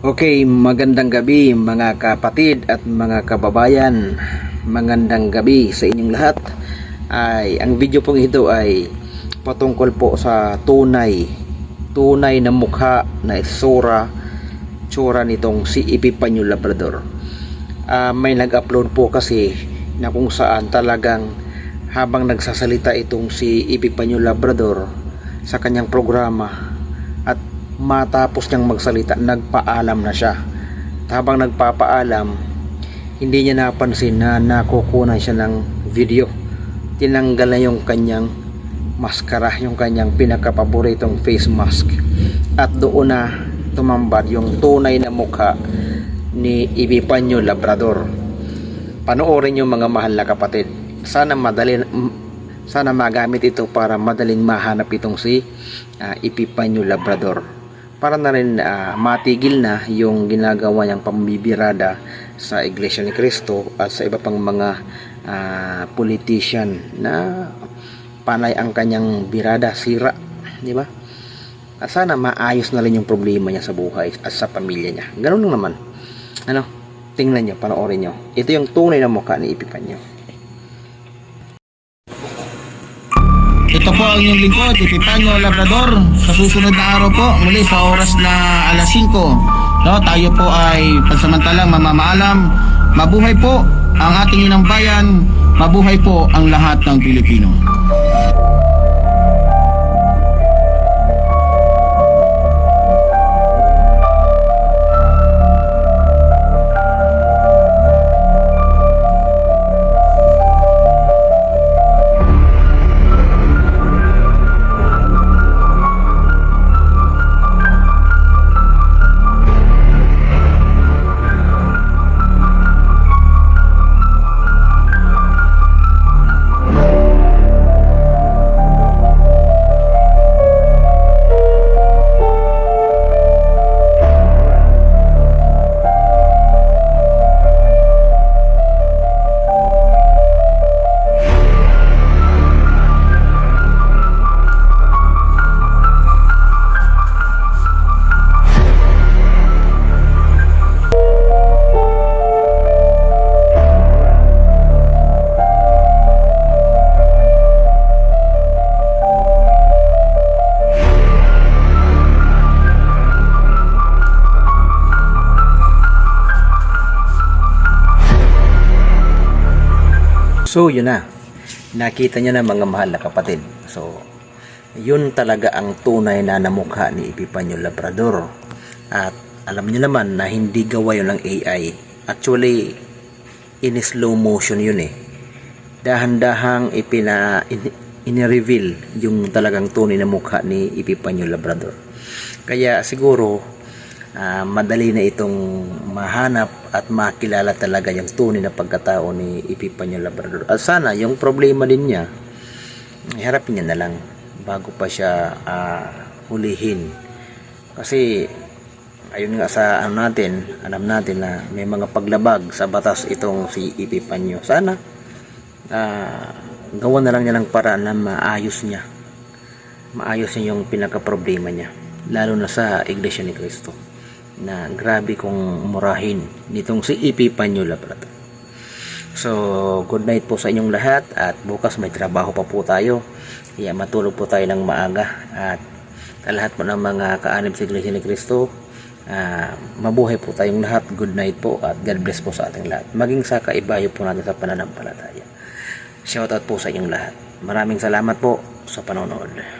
Okay, magandang gabi mga kapatid at mga kababayan. Magandang gabi sa inyong lahat. Ay, ang video pong ito ay patungkol po sa tunay, tunay na mukha na isura, tsura nitong si Epipanyo Labrador. Ah, may nag-upload po kasi na kung saan talagang habang nagsasalita itong si Epipanyo Labrador sa kanyang programa matapos niyang magsalita nagpaalam na siya. Habang nagpapaalam hindi niya napansin na nakukunan siya ng video. Tinanggal na yung kanyang maskara yung kanyang pinakapaboritong face mask. At doon na tumambad yung tunay na mukha ni Ibipanyo Labrador. Panoorin yung mga mahal na kapatid. Sana madali sana magamit ito para madaling mahanap itong si uh, Epipanyo Labrador para na rin ah, matigil na yung ginagawa niyang pambibirada sa Iglesia ni Cristo at sa iba pang mga ah, politician na panay ang kanyang birada, sira, di ba? At sana maayos na rin yung problema niya sa buhay at sa pamilya niya. Ganun lang naman. Ano? Tingnan niyo, panoorin niyo. Ito yung tunay na mukha ni Epipanyo. Ito po ang inyong lingkod, Epipanyo Labrador. Sa susunod na araw po, muli sa oras na alas 5. No, tayo po ay pansamantalang mamamaalam. Mabuhay po ang ating inang bayan. Mabuhay po ang lahat ng Pilipino. So, yun na. Nakita niyo na mga mahal na kapatid. So, yun talaga ang tunay na namukha ni Epipanyo Labrador. At alam niyo naman na hindi gawa yun ng AI. Actually, in slow motion yun eh. Dahan-dahang ipina, in, in-reveal yung talagang tunay na mukha ni Epipanyo Labrador. Kaya siguro, ah, madali na itong mahanap at makilala talaga yung tunay na pagkatao ni Epipanyo Labrador. At sana yung problema din niya, iharapin niya na lang bago pa siya ah, hulihin. Kasi ayun nga sa ano natin, alam natin na may mga paglabag sa batas itong si Epipanyo. Sana ah, gawa na lang niya ng paraan na maayos niya. Maayos niya yung pinaka-problema niya. Lalo na sa Iglesia ni Cristo na grabe kong murahin nitong si Epipanyo Labrador. So, good night po sa inyong lahat at bukas may trabaho pa po tayo. Kaya matulog po tayo ng maaga at sa lahat po ng mga kaanib sa Iglesia ni Cristo, ah, mabuhay po tayong lahat. Good night po at God bless po sa ating lahat. Maging sa kaibayo po natin sa pananampalataya. Shoutout po sa inyong lahat. Maraming salamat po sa panonood.